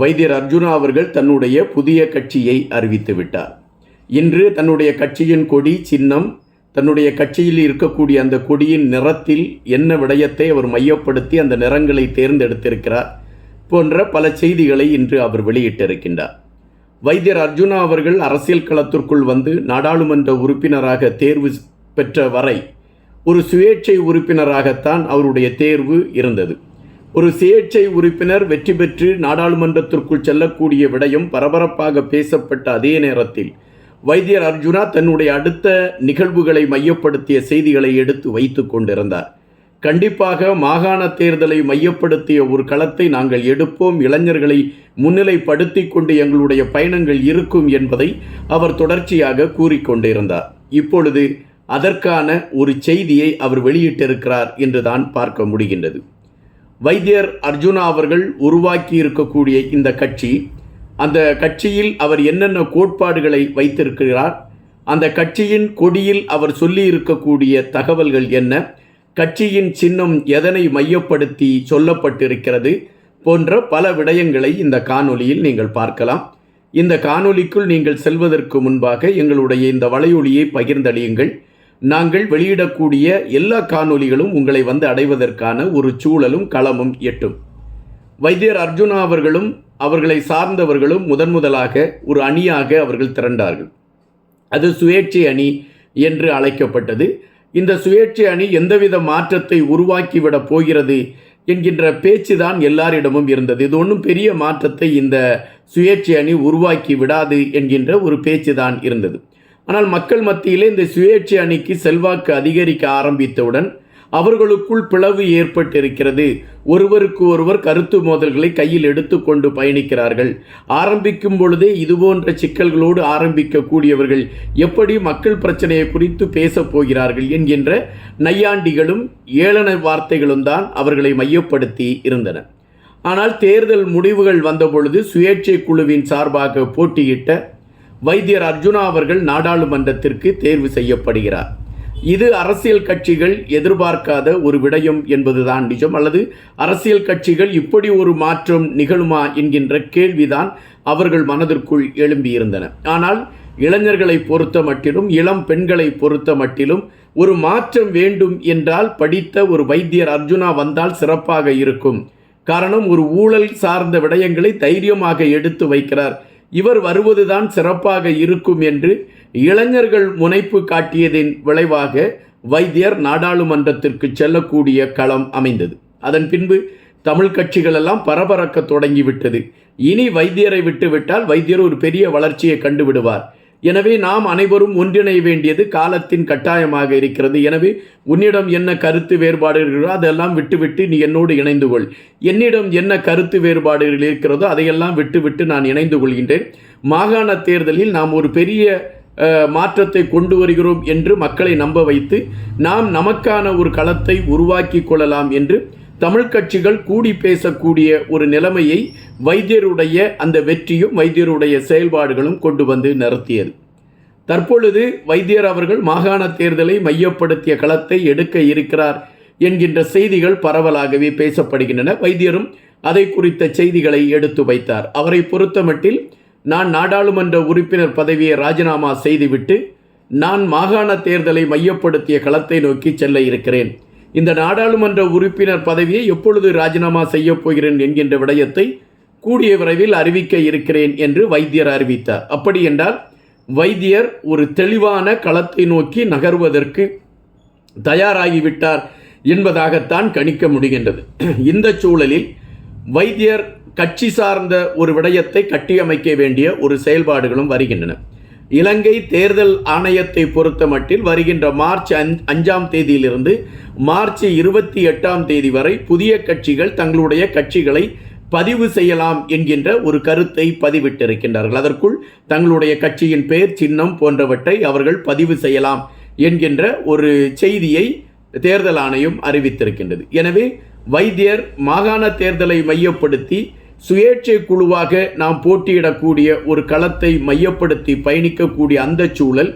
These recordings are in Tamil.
வைத்தியர் அர்ஜுனா அவர்கள் தன்னுடைய புதிய கட்சியை அறிவித்து விட்டார். இன்று தன்னுடைய கட்சியின் கொடி சின்னம் தன்னுடைய கட்சியில் இருக்கக்கூடிய அந்த கொடியின் நிறத்தில் என்ன விடயத்தை அவர் மையப்படுத்தி அந்த நிறங்களை தேர்ந்தெடுத்திருக்கிறார் போன்ற பல செய்திகளை இன்று அவர் வெளியிட்டிருக்கின்றார். வைத்தியர் அர்ஜுனா அவர்கள் அரசியல் களத்திற்குள் வந்து நாடாளுமன்ற உறுப்பினராக தேர்வு பெற்ற வரை ஒரு சுயேட்சை உறுப்பினராகத்தான் அவருடைய தேர்வு இருந்தது. ஒரு சுயேட்சை உறுப்பினர் வெற்றி பெற்று நாடாளுமன்றத்திற்குள் செல்லக்கூடிய விடயம் பரபரப்பாக பேசப்பட்ட அதே நேரத்தில் வைத்தியர் அர்ஜுனா தன்னுடைய அடுத்த நிகழ்வுகளை மையப்படுத்திய செய்திகளை எடுத்து வைத்து கொண்டிருந்தார். கண்டிப்பாக மாகாண தேர்தலை மையப்படுத்திய ஒரு களத்தை நாங்கள் எடுப்போம் இளைஞர்களை முன்னிலைப்படுத்தி கொண்டு எங்களுடைய பயணங்கள் இருக்கும் என்பதை அவர் தொடர்ச்சியாக கூறிக்கொண்டிருந்தார் இப்பொழுது அதற்கான ஒரு செய்தியை அவர் வெளியிட்டிருக்கிறார் என்றுதான் பார்க்க முடிகின்றது. வைத்தியர் அர்ஜுனா அவர்கள் உருவாக்கி இருக்கக்கூடிய இந்த கட்சி அந்த கட்சியில் அவர் என்னென்ன கோட்பாடுகளை வைத்திருக்கிறார் அந்த கட்சியின் கொடியில் அவர் சொல்லி இருக்கக்கூடிய தகவல்கள் என்ன கட்சியின் சின்னம் எதனை மையப்படுத்தி சொல்லப்பட்டிருக்கிறது போன்ற பல விடயங்களை இந்த காணொலியில் நீங்கள் பார்க்கலாம். இந்த காணொலிக்குள் நீங்கள் செல்வதற்கு முன்பாக எங்களுடைய இந்த வலையொலியை பகிர்ந்தளியுங்கள். நாங்கள் வெளியிடக்கூடிய எல்லா காணொளிகளும் உங்களை வந்து அடைவதற்கான ஒரு சூழலும் களமும் எட்டும். வைத்தியர் அர்ஜுனா அவர்களும் அவர்களை சார்ந்தவர்களும் முதன் முதலாக ஒரு அணியாக அவர்கள் திரண்டார்கள். அது சுயேட்சை அணி என்று அழைக்கப்பட்டது. இந்த சுயேட்சை அணி எந்தவித மாற்றத்தை உருவாக்கிவிடப் போகிறது என்கின்ற பேச்சு தான் எல்லாரிடமும் இருந்தது. இது ஒன்றும் பெரிய மாற்றத்தை இந்த சுயேட்சை அணி உருவாக்கி விடாது என்கின்ற ஒரு பேச்சு தான் இருந்தது. ஆனால் மக்கள் மத்தியிலே இந்த சுயேட்சை அணிக்கு செல்வாக்கு அதிகரிக்க ஆரம்பித்தவுடன் அவர்களுக்குள் பிளவு ஏற்பட்டிருக்கிறது. ஒருவருக்கு ஒருவர் கருத்து மோதல்களை கையில் எடுத்துக்கொண்டு பயணிக்கிறார்கள். ஆரம்பிக்கும் பொழுதே இதுபோன்ற சிக்கல்களோடு ஆரம்பிக்கக்கூடியவர்கள் எப்படி மக்கள் பிரச்சனையை குறித்து பேசப் போகிறார்கள் என்கின்ற நையாண்டிகளும் ஏளன வார்த்தைகளும் தான் அவர்களை மையப்படுத்தி இருந்தன. ஆனால் தேர்தல் முடிவுகள் வந்தபொழுது சுயேட்சை குழுவின் சார்பாக போட்டியிட்ட வைத்தியர் அர்ஜுனா அவர்கள் நாடாளுமன்றத்திற்கு தேர்வு செய்யப்படுகிறார். இது அரசியல் கட்சிகள் எதிர்பார்க்காத ஒரு விடயம் என்பதுதான் நிஜம். அல்லது அரசியல் கட்சிகள் இப்படி ஒரு மாற்றம் நிகழுமா என்கின்ற கேள்விதான் அவர்கள் மனதிற்குள் எழும்பியிருந்தன. ஆனால் இளைஞர்களை பொறுத்த மட்டிலும் இளம் பெண்களை பொறுத்த மட்டிலும் ஒரு மாற்றம் வேண்டும் என்றால் படித்த ஒரு வைத்தியர் அர்ஜுனா வந்தால் சிறப்பாக இருக்கும். காரணம் ஒரு ஊழல் சார்ந்த விடயங்களை தைரியமாக எடுத்து வைக்கிறார். இவர் வருவதுதான் சிறப்பாக இருக்கும் என்று இளைஞர்கள் முனைப்பு காட்டியதின் விளைவாக வைத்தியர் நாடாளுமன்றத்திற்கு செல்லக்கூடிய களம் அமைந்தது. அதன் பின்பு தமிழ் கட்சிகள் எல்லாம் பரபரக்க தொடங்கிவிட்டது இனி வைத்தியரை விட்டுவிட்டால் வைத்தியர் ஒரு பெரிய வளர்ச்சியை கண்டுவிடுவார் எனவே நாம் அனைவரும் ஒன்றிணைய வேண்டியது காலத்தின் கட்டாயமாக இருக்கிறது. எனவே உன்னிடம் என்ன கருத்து வேறுபாடு இருக்கிறதோ அதெல்லாம் விட்டுவிட்டு நீ என்னோடு இணைந்து கொள். என்னிடம் என்ன கருத்து வேறுபாடுகள் இருக்கிறதோ அதையெல்லாம் விட்டுவிட்டு நான் இணைந்து கொள்கின்றேன். மாகாண தேர்தலில் நாம் ஒரு பெரிய மாற்றத்தை கொண்டு வருகிறோம் என்று மக்களை நம்ப வைத்து நாம் நமக்கான ஒரு களத்தை உருவாக்கி கொள்ளலாம் என்று தமிழ் கட்சிகள் கூடி பேசக்கூடிய ஒரு நிலைமையை வைத்தியருடைய அந்த வெற்றியும் வைத்தியருடைய செயல்பாடுகளும் கொண்டு வந்து நிறுத்தியது. தற்பொழுது வைத்தியர் அவர்கள் மாகாண தேர்தலை மையப்படுத்திய களத்தை எடுக்க இருக்கிறார் என்கின்ற செய்திகள் பரவலாகவே பேசப்படுகின்றன. வைத்தியரும் அதை குறித்த செய்திகளை எடுத்து வைத்தார். அவரை பொறுத்தமட்டில் நான் நாடாளுமன்ற உறுப்பினர் பதவியை ராஜினாமா செய்துவிட்டு நான் மாகாண தேர்தலை மையப்படுத்திய களத்தை நோக்கி செல்ல இருக்கிறேன். இந்த நாடாளுமன்ற உறுப்பினர் பதவியை எப்பொழுது ராஜினாமா செய்யப் போகிறேன் என்கின்ற விடயத்தை கூடிய விரைவில் அறிவிக்க இருக்கிறேன் என்று வைத்தியர் அறிவித்தார். அப்படி என்றால் வைத்தியர் ஒரு தெளிவான களத்தை நோக்கி நகர்வதற்கு தயாராகிவிட்டார் என்பதாகத்தான் கணிக்க முடிகின்றது. இந்த சூழலில் வைத்தியர் கட்சி சார்ந்த ஒரு விடயத்தை கட்டியமைக்க வேண்டிய ஒரு செயல்பாடுகளும் வருகின்றன. இலங்கை தேர்தல் ஆணையத்தை பொறுத்த மட்டில் வருகின்ற மார்ச் அஞ்சாம் தேதியிலிருந்து மார்ச் இருபத்தி எட்டாம் தேதி வரை புதிய கட்சிகள் தங்களுடைய கட்சிகளை பதிவு செய்யலாம் என்கின்ற ஒரு கருத்தை பதிவிட்டிருக்கின்றார்கள். அதற்குள் தங்களுடைய கட்சியின் பெயர் சின்னம் போன்றவற்றை அவர்கள் பதிவு செய்யலாம் என்கின்ற ஒரு செய்தியை தேர்தல் ஆணையம் அறிவித்திருக்கின்றது. எனவே வைத்தியர் மாகாண தேர்தலை மையப்படுத்தி சுயேட்சை குழுவாக நாம் போட்டியிடக்கூடிய ஒரு களத்தை மையப்படுத்தி பயணிக்கக்கூடிய அந்த சூழல்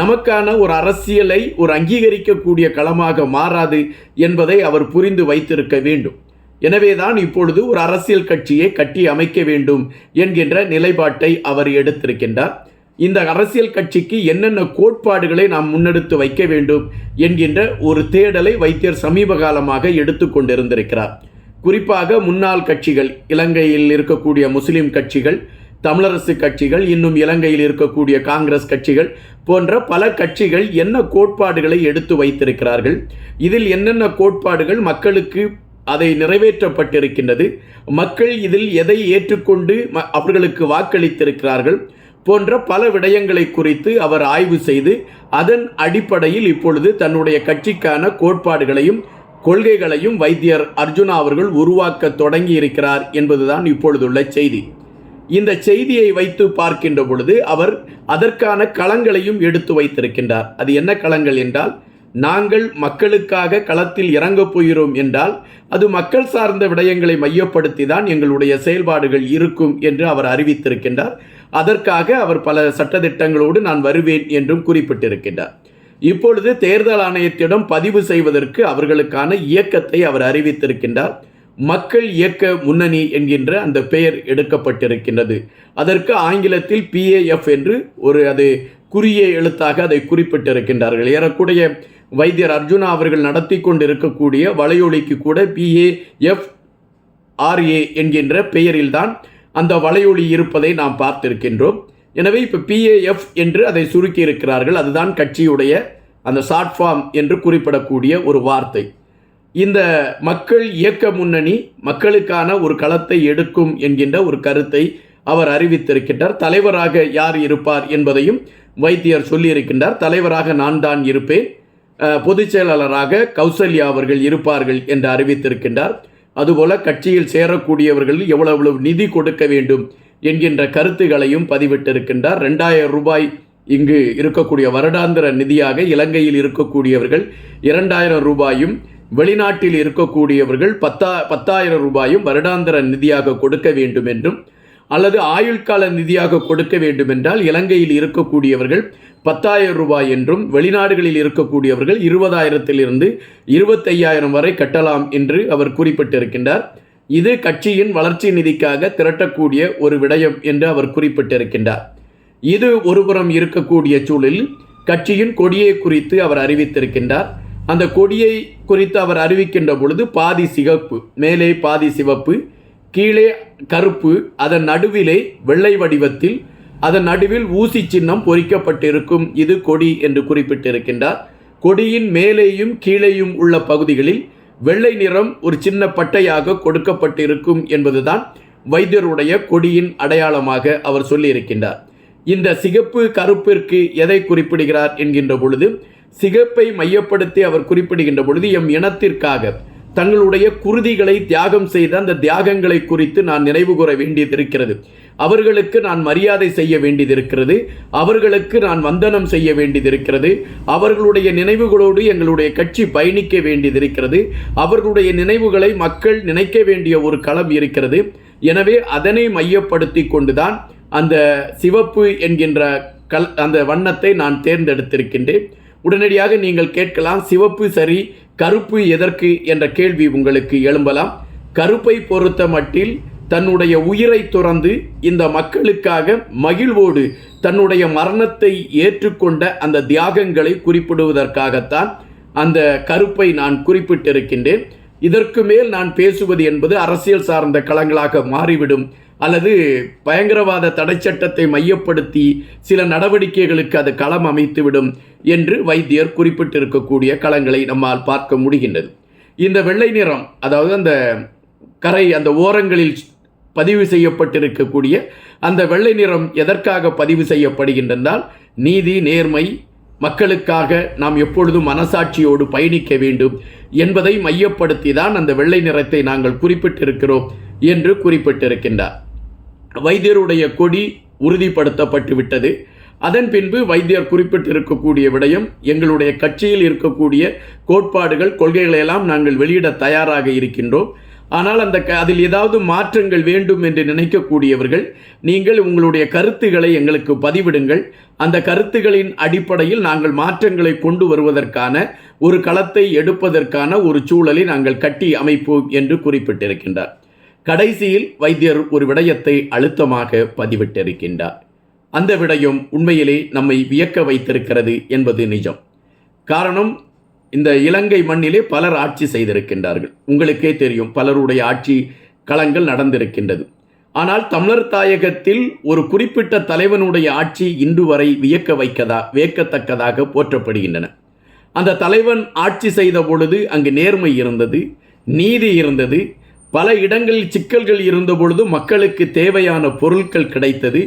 நமக்கான ஒரு அரசியலை ஒரு அங்கீகரிக்கக்கூடிய களமாக மாறாது என்பதை அவர் புரிந்து வைத்திருக்க வேண்டும். எனவேதான் இப்பொழுது ஒரு அரசியல் கட்சியை கட்டி அமைக்க வேண்டும் என்கின்ற நிலைப்பாட்டை அவர் எடுத்திருக்கின்றார். இந்த அரசியல் கட்சிக்கு என்னென்ன கோட்பாடுகளை நாம் முன்னெடுத்து வைக்க வேண்டும் என்கின்ற ஒரு தேடலை வைத்தியர் சமீப காலமாக எடுத்துக்கொண்டிருந்திருக்கிறார். குறிப்பாக முன்னாள் கட்சிகள் இலங்கையில் இருக்கக்கூடிய முஸ்லிம் கட்சிகள் தமிழரசு கட்சிகள் இன்னும் இலங்கையில் இருக்கக்கூடிய காங்கிரஸ் கட்சிகள் போன்ற பல கட்சிகள் என்ன கோட்பாடுகளை எடுத்து வைத்திருக்கிறார்கள் இதில் என்னென்ன கோட்பாடுகள் மக்களுக்கு அதை நிறைவேற்றப்பட்டிருக்கின்றது மக்கள் இதில் எதை ஏற்றுக்கொண்டு அவர்களுக்கு வாக்களித்திருக்கிறார்கள் போன்ற பல விடயங்களை குறித்து அவர் ஆய்வு செய்து அதன் அடிப்படையில் இப்பொழுது தன்னுடைய கட்சிக்கான கோட்பாடுகளையும் கொள்கைகளையும் வைத்தியர் அர்ஜுனா அவர்கள் உருவாக்க தொடங்கி இருக்கிறார் என்பதுதான் இப்பொழுதுள்ள செய்தி. இந்த செய்தியை வைத்து பார்க்கின்ற பொழுது அவர் அதற்கான களங்களையும் எடுத்து வைத்திருக்கின்றார். அது என்ன களங்கள் என்றால் நாங்கள் மக்களுக்காக களத்தில் இறங்கப் போகிறோம் என்றால் அது மக்கள் சார்ந்த விடயங்களை மையப்படுத்தி தான் எங்களுடைய செயல்பாடுகள் இருக்கும் என்று அவர் அறிவித்திருக்கின்றார். அதற்காக அவர் பல சட்டதிட்டங்களோடு நான் வருவேன் என்றும் குறிப்பிட்டிருக்கின்றார். இப்பொழுது தேர்தல் ஆணையத்திடம் பதிவு செய்வதற்கு அவர்களுக்கான இயக்கத்தை அவர் அறிவித்திருக்கின்றார். மக்கள் இயக்க முன்னணி என்கின்ற அந்த பெயர் எடுக்கப்பட்டிருக்கின்றது. அதற்கு ஆங்கிலத்தில் பிஏஎஃப் என்று ஒரு அது குறிய எழுத்தாக அதை குறிப்பிட்டிருக்கின்றார்கள். ஏறக்குறைய வைத்தியர் அர்ஜுனா அவர்கள் நடத்தி கொண்டிருக்கக்கூடிய வலையொலிக்கு கூட பிஏஎஃப் ஆர்ஏ என்கின்ற பெயரில்தான் அந்த வலையொலி இருப்பதை நாம் பார்த்திருக்கின்றோம். எனவே இப்போ பிஏஎஃப் என்று அதை சுருக்கி இருக்கிறார்கள் அதுதான் கட்சியுடைய அந்த ஷார்ட் ஃபார்ம் என்று குறிப்பிடக்கூடிய ஒரு வார்த்தை. இந்த மக்கள் இயக்க முன்னணி மக்களுக்கான ஒரு களத்தை எடுக்கும் என்கின்ற ஒரு கருத்தை அவர் அறிவித்திருக்கின்றார். தலைவராக யார் இருப்பார் என்பதையும் வைத்தியர் சொல்லியிருக்கின்றார். தலைவராக நான் தான் இருப்பேன். பொதுச்செயலாளராக பொதுச் செயலாளராக கௌசல்யா அவர்கள் இருப்பார்கள் என்று அறிவித்திருக்கின்றார். அதுபோல கட்சியில் சேரக்கூடியவர்கள் எவ்வளவு நிதி கொடுக்க வேண்டும் என்கின்ற கருத்துகளையும் பதிவிட்டிருக்கின்றார். ரெண்டாயிரம் ரூபாய் இங்கு இருக்கக்கூடிய வருடாந்திர நிதியாக இலங்கையில் இருக்கக்கூடியவர்கள் இரண்டாயிரம் ரூபாயும் வெளிநாட்டில் இருக்கக்கூடியவர்கள் பத்தா பத்தாயிரம் ரூபாயும் வருடாந்திர நிதியாக கொடுக்க வேண்டும் என்றும் அல்லது ஆயுள்கால நிதியாக கொடுக்க வேண்டும் என்றால் இலங்கையில் இருக்கக்கூடியவர்கள் பத்தாயிரம் ரூபாய் என்றும் வெளிநாடுகளில் இருக்கக்கூடியவர்கள் இருபதாயிரத்திலிருந்து இருபத்தையாயிரம் வரை கட்டலாம் என்று அவர் குறிப்பிட்டிருக்கின்றார். இது கட்சியின் வளர்ச்சி நிதிக்காக திரட்டக்கூடிய ஒரு விடயம் என்று அவர் குறிப்பிட்டிருக்கின்றார். இது ஒருபுறம் இருக்கக்கூடிய சூழலில் கட்சியின் கொடியை குறித்து அவர் அறிவித்திருக்கின்றார். அந்த கொடியை குறித்து அவர் அறிவிக்கின்ற பொழுது பாதி சிகப்பு மேலே பாதி சிவப்பு கீழே கருப்பு அதன் நடுவிலே வெள்ளை வடிவத்தில் அதன் நடுவில் ஊசி சின்னம் பொறிக்கப்பட்டிருக்கும் இது கொடி என்று குறிப்பிட்டிருக்கின்றார். கொடியின் மேலேயும் கீழேயும் உள்ள பகுதிகளில் வெள்ளை நிறம் ஒரு சின்ன பட்டையாக கொடுக்கப்பட்டிருக்கும் என்பதுதான் வைத்தியருடைய கொடியின் அடையாளமாக அவர் சொல்லியிருக்கின்றார். இந்த சிகப்பு கருப்பிற்கு எதை குறிப்பிடுகிறார் என்கின்ற பொழுது சிகப்பை மையப்படுத்தி அவர் குறிப்பிடுகின்ற பொழுது எம் இனத்திற்காக தங்களுடைய குருதிகளை தியாகம் செய்த அந்த தியாகங்களை குறித்து நான் நினைவு கூற வேண்டியதிருக்கிறது. அவர்களுக்கு நான் மரியாதை செய்ய வேண்டியதிருக்கிறது அவர்களுக்கு நான் வந்தனம் செய்ய வேண்டியதிருக்கிறது அவர்களுடைய நினைவுகளோடு எங்களுடைய கட்சி பயணிக்க வேண்டியதிருக்கிறது அவர்களுடைய நினைவுகளை மக்கள் நினைக்க வேண்டிய ஒரு களம் இருக்கிறது. எனவே அதனை மையப்படுத்தி கொண்டுதான் அந்த சிவப்பு என்கின்ற கல் அந்த வண்ணத்தை நான் தேர்ந்தெடுத்திருக்கின்றேன். உடனடியாக நீங்கள் கேட்கலாம் சிவப்பு சரி கருப்பு எதற்கு என்ற கேள்வி உங்களுக்கு எழும்பலாம். கருப்பை பொறுத்த மட்டில் தன்னுடைய உயிரை துறந்து இந்த மக்களுக்காக மகிழ்வோடு தன்னுடைய மரணத்தை ஏற்றுக்கொண்ட அந்த தியாகங்களை குறிப்பிடுவதற்காகத்தான் அந்த கருப்பை நான் குறிப்பிட்டிருக்கின்றேன். இதற்கு மேல் நான் பேசுவது என்பது அரசியல் சார்ந்த களங்களாக மாறிவிடும். அல்லது பயங்கரவாத தடை சட்டத்தை மையப்படுத்தி சில நடவடிக்கைகளுக்கு அது களம் அமைத்துவிடும் என்று வைத்தியர் குறிப்பிட்டிருக்கக்கூடிய களங்களை நம்மால் பார்க்க முடிகின்றது. இந்த வெள்ளை நிறம் அதாவது அந்த கரை அந்த ஓரங்களில் பதிவு செய்யப்பட்டிருக்கக்கூடிய அந்த வெள்ளை நிறம் எதற்காக பதிவு செய்யப்படுகின்றனால் நீதி நேர்மை மக்களுக்காக நாம் எப்பொழுதும் மனசாட்சியோடு பயணிக்க வேண்டும் என்பதை மையப்படுத்தி தான் அந்த வெள்ளை நிறத்தை நாங்கள் குறிப்பிட்டிருக்கிறோம் என்று குறிப்பிட்டிருக்கின்றார். வைத்தியருடைய கொடி உறுதிப்படுத்தப்பட்டு விட்டது. அதன் பின்பு வைத்தியர் குறிப்பிட்டிருக்கக்கூடிய விடயம் எங்களுடைய கட்சியில் இருக்கக்கூடிய கோட்பாடுகள் கொள்கைகளை எல்லாம் நாங்கள் வெளியிட தயாராக இருக்கின்றோம். ஆனால் அந்த க அதில் ஏதாவது மாற்றங்கள் வேண்டும் என்று நினைக்கக்கூடியவர்கள் நீங்கள் உங்களுடைய கருத்துக்களை எங்களுக்கு பதிவிடுங்கள். அந்த கருத்துகளின் அடிப்படையில் நாங்கள் மாற்றங்களை கொண்டு வருவதற்கான ஒரு களத்தை எடுப்பதற்கான ஒரு சூழலை நாங்கள் கட்டி அமைப்போம் என்று குறிப்பிட்டிருக்கின்றார். கடைசியில் வைத்தியர் ஒரு விடயத்தை அழுத்தமாக பதிவிட்டிருக்கின்றார். அந்த விடயம் உண்மையிலே நம்மை வியக்க வைத்திருக்கிறது என்பது நிஜம். காரணம் இந்த இலங்கை மண்ணிலே பலர் ஆட்சி செய்திருக்கின்றார்கள். உங்களுக்கே தெரியும் பலருடைய ஆட்சி களங்கள் நடந்திருக்கின்றது. ஆனால் தமிழர் தாயகத்தில் ஒரு குறிப்பிட்ட தலைவனுடைய ஆட்சி இன்று வரை வியக்க வைக்கதா வியக்கத்தக்கதாக போற்றப்படுகின்றன. அந்த தலைவன் ஆட்சி செய்த பொழுது அங்கு நேர்மை இருந்தது நீதி இருந்தது பல இடங்களில் சிக்கல்கள் இருந்த பொழுது மக்களுக்கு தேவையான பொருட்கள் கிடைத்தது.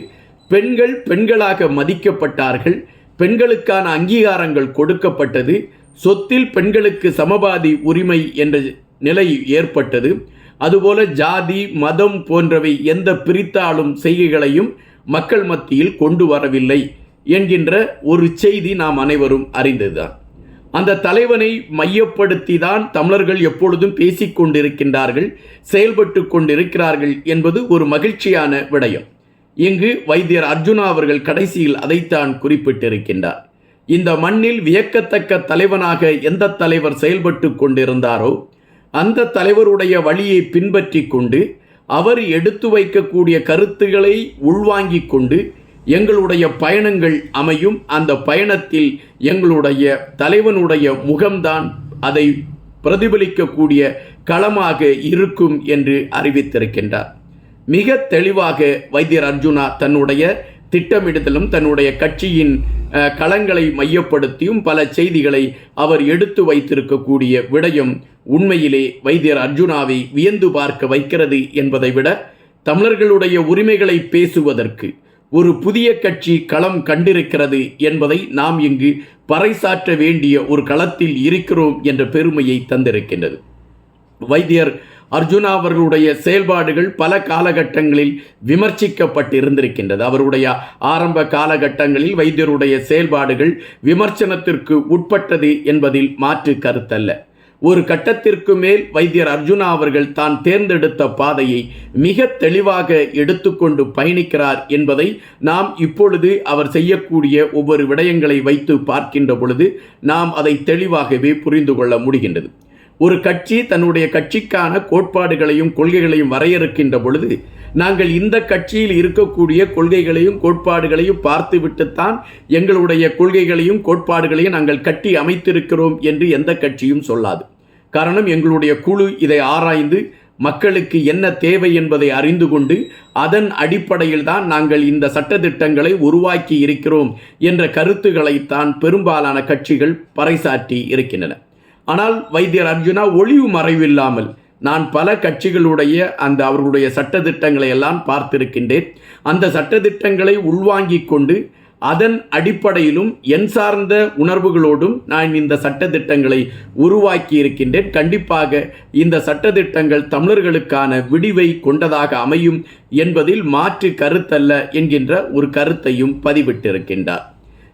பெண்கள் பெண்களாக மதிக்கப்பட்டார்கள் பெண்களுக்கான அங்கீகாரங்கள் கொடுக்கப்பட்டது. சொத்தில் பெண்களுக்கு சமபாதி உரிமை என்ற நிலை ஏற்பட்டது. அதுபோல ஜாதி மதம் போன்றவை எந்த பிரித்தாளும் செய்கைகளையும் மக்கள் மத்தியில் கொண்டு வரவில்லை என்கின்ற ஒரு செய்தி நாம் அனைவரும் அறிந்ததுதான். அந்த தலைவனை மையப்படுத்தி தான் தமிழர்கள் எப்பொழுதும் பேசிக்கொண்டிருக்கின்றார்கள் செயல்பட்டு கொண்டிருக்கிறார்கள் என்பது ஒரு மகிழ்ச்சியான விடயம். இங்கு வைத்தியர் அர்ஜுனா அவர்கள் கடைசியில் அதைத்தான் குறிப்பிட்டிருக்கின்றார். இந்த மண்ணில் வியக்கத்தக்க தலைவனாக எந்த தலைவர் செயல்பட்டு கொண்டிருந்தாரோ அந்த தலைவருடைய வழியை பின்பற்றி கொண்டு அவர் எடுத்து வைக்கக்கூடிய கருத்துக்களை உள்வாங்கிக் கொண்டு எங்களுடைய பயணங்கள் அமையும். அந்த பயணத்தில் எங்களுடைய தலைவனுடைய முகம்தான் அதை பிரதிபலிக்கக்கூடிய களமாக இருக்கும் என்று அறிவித்திருக்கின்றார். மிக தெளிவாக வைத்தியர் அர்ஜுனா தன்னுடைய திட்டமிடுதலும் தன்னுடைய கட்சியின் களங்களை மையப்படுத்தியும் பல செய்திகளை அவர் எடுத்து வைத்திருக்கக்கூடிய விடயம் உண்மையிலே வைத்தியர் அர்ஜுனாவை வியந்து பார்க்க வைக்கிறது என்பதை விட தமிழர்களுடைய உரிமைகளை பேசுவதற்கு ஒரு புதிய கட்சி களம் கண்டிருக்கிறது என்பதை நாம் இங்கு பறைசாற்ற வேண்டிய ஒரு களத்தில் இருக்கிறோம் என்ற பெருமையை தந்திருக்கின்றது. வைத்தியர் அர்ஜுனா அவர்களுடைய செயல்பாடுகள் பல காலகட்டங்களில் விமர்சிக்கப்பட்டிருந்திருக்கின்றது. அவருடைய ஆரம்ப காலகட்டங்களில் வைத்தியருடைய செயல்பாடுகள் விமர்சனத்திற்கு உட்பட்டது என்பதில் மாற்று கருத்தல்ல. ஒரு கட்டத்திற்கு மேல் வைத்தியர் அர்ஜுனா அவர்கள் தான் தேர்ந்தெடுத்த பாதையை மிக தெளிவாக எடுத்துக்கொண்டு பயணிக்கிறார் என்பதை நாம் இப்பொழுது அவர் செய்யக்கூடிய ஒவ்வொரு விடயங்களை வைத்து பார்க்கின்ற பொழுது நாம் அதை தெளிவாகவே புரிந்து கொள்ள முடிகின்றது. ஒரு கட்சி தன்னுடைய கட்சிக்கான கோட்பாடுகளையும் கொள்கைகளையும் வரையறுக்கின்ற பொழுது நாங்கள் இந்த கட்சியில் இருக்கக்கூடிய கொள்கைகளையும் கோட்பாடுகளையும் பார்த்துவிட்டுத்தான் எங்களுடைய கொள்கைகளையும் கோட்பாடுகளையும் நாங்கள் கட்டி அமைத்திருக்கிறோம் என்று எந்த கட்சியும் சொல்லாது. காரணம் எங்களுடைய குழு இதை ஆராய்ந்து மக்களுக்கு என்ன தேவை என்பதை அறிந்து கொண்டு அதன் அடிப்படையில் தான் நாங்கள் இந்த சட்டத்திட்டங்களை உருவாக்கி இருக்கிறோம் என்ற கருத்துக்களைத்தான் பெரும்பாலான கட்சிகள் பறைசாற்றி இருக்கின்றன. ஆனால் வைத்தியர் அர்ஜுனா ஒளிவு மறைவில்லாமல் நான் பல கட்சிகளுடைய அந்த அவர்களுடைய சட்டத்திட்டங்களை எல்லாம் பார்த்திருக்கின்றேன். அந்த சட்டதிட்டங்களை உள்வாங்கிக் கொண்டு அதன் அடிப்படையிலும் என் சார்ந்த உணர்வுகளோடும் நான் இந்த சட்டதிட்டங்களை உருவாக்கி இருக்கின்றேன். கண்டிப்பாக இந்த சட்டதிட்டங்கள் தமிழர்களுக்கான விடிவை கொண்டதாக அமையும் என்பதில் மாற்று கருத்தல்ல என்கின்ற ஒரு கருத்தையும் பதிவிட்டிருக்கின்றார்.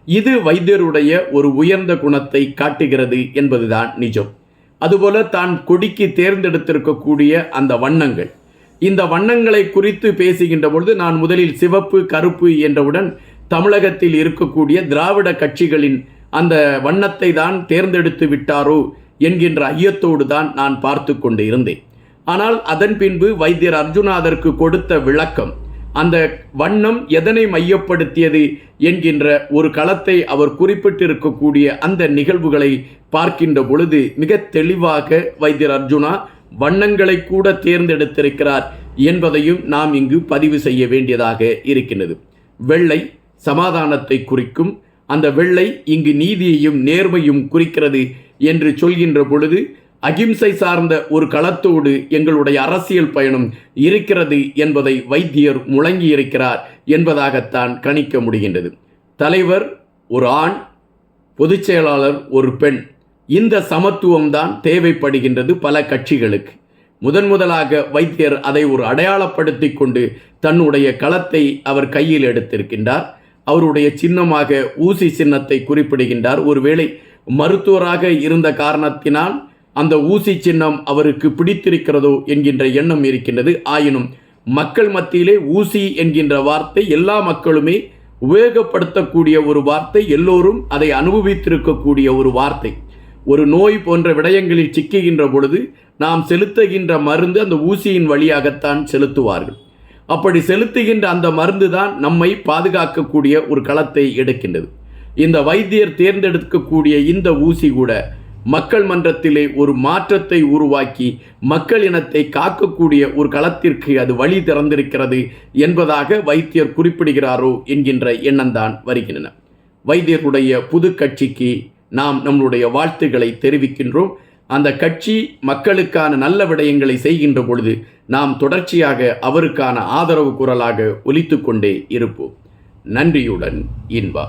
இது வைத்தியருடைய ஒரு உயர்ந்த குணத்தை காட்டுகிறது என்பதுதான் நிஜம். அதுபோல தான் கொடிக்கு தேர்ந்தெடுத்திருக்கக்கூடிய அந்த வண்ணங்கள். இந்த வண்ணங்களை குறித்து பேசுகின்ற பொழுது நான் முதலில் சிவப்பு கருப்பு என்றவுடன் தமிழகத்தில் இருக்கக்கூடிய திராவிட கட்சிகளின் அந்த வண்ணத்தை தான் தேர்ந்தெடுத்து விட்டாரோ என்கின்ற ஐயத்தோடு தான் நான் பார்த்து கொண்டு இருந்தேன். ஆனால் அதன் பின்பு வைத்தியர் அர்ஜுனாதற்கு கொடுத்த விளக்கம் அந்த வண்ணம் எதனை மையப்படுத்தியது என்கின்ற ஒரு களத்தை அவர் குறிப்பிட்டிருக்கக்கூடிய அந்த நிகழ்வுகளை பார்க்கின்ற பொழுது மிக தெளிவாக வைத்தியர் அர்ஜுனா வண்ணங்களை கூட தேர்ந்தெடுத்திருக்கிறார் என்பதையும் நாம் இங்கு பதிவு செய்ய வேண்டியதாக இருக்கின்றது. வெள்ளை சமாதானத்தை குறிக்கும் அந்த வெள்ளை இங்கு நீதியையும் நேர்மையும் குறிக்கிறது என்று சொல்கின்ற பொழுது அகிம்சை சார்ந்த ஒரு களத்தோடு எங்களுடைய அரசியல் பயணம் இருக்கிறது என்பதை வைத்தியர் முழங்கியிருக்கிறார் என்பதாகத்தான் கணிக்க முடிகின்றது. தலைவர் ஒரு ஆண் பொதுச் செயலாளர் ஒரு பெண். இந்த சமத்துவம்தான் தேவைப்படுகின்றது பல கட்சிகளுக்கு. முதன் முதலாக வைத்தியர் அதை ஒரு அடையாளப்படுத்தி கொண்டு தன்னுடைய களத்தை அவர் கையில் எடுத்திருக்கின்றார். அவருடைய சின்னமாக ஊசி சின்னத்தை குறிப்பிடுகின்றார். ஒருவேளை மருத்துவராக இருந்த காரணத்தினால் அந்த ஊசி சின்னம் அவருக்கு பிடித்திருக்கிறதோ என்கின்ற எண்ணம் இருக்கின்றது. ஆயினும் மக்கள் மத்தியிலே ஊசி என்கின்ற வார்த்தை எல்லா மக்களுமே உபயோகப்படுத்தக்கூடிய ஒரு வார்த்தை எல்லோரும் அதை அனுபவித்திருக்கக்கூடிய ஒரு வார்த்தை. ஒரு நோய் போன்ற விடயங்களில் சிக்குகின்ற பொழுது நாம் செலுத்துகின்ற மருந்து அந்த ஊசியின் வழியாகத்தான் செலுத்துவார்கள். அப்படி செலுத்துகின்ற அந்த மருந்து தான் நம்மை பாதுகாக்கக்கூடிய ஒரு களத்தை எடுக்கின்றது. இந்த வைத்தியர் தேர்ந்தெடுக்கக்கூடிய இந்த ஊசி கூட மக்கள் மன்றத்திலே ஒரு மாற்றத்தை உருவாக்கி மக்கள் இனத்தை காக்கக்கூடிய ஒரு களத்திற்கு அது வழி திறந்திருக்கிறது என்பதாக வைத்தியர் குறிப்பிடுகிறாரோ என்கின்ற எண்ணம்தான் வருகின்றன. வைத்தியருடைய புது கட்சிக்கு நாம் நம்மளுடைய வாழ்த்துக்களை தெரிவிக்கின்றோம். அந்த கட்சி மக்களுக்கான நல்ல விடயங்களை செய்கின்ற பொழுது நாம் தொடர்ச்சியாக அவருக்கான ஆதரவு குரலாக ஒலித்து கொண்டே இருப்போம். நன்றியுடன் இன்பா.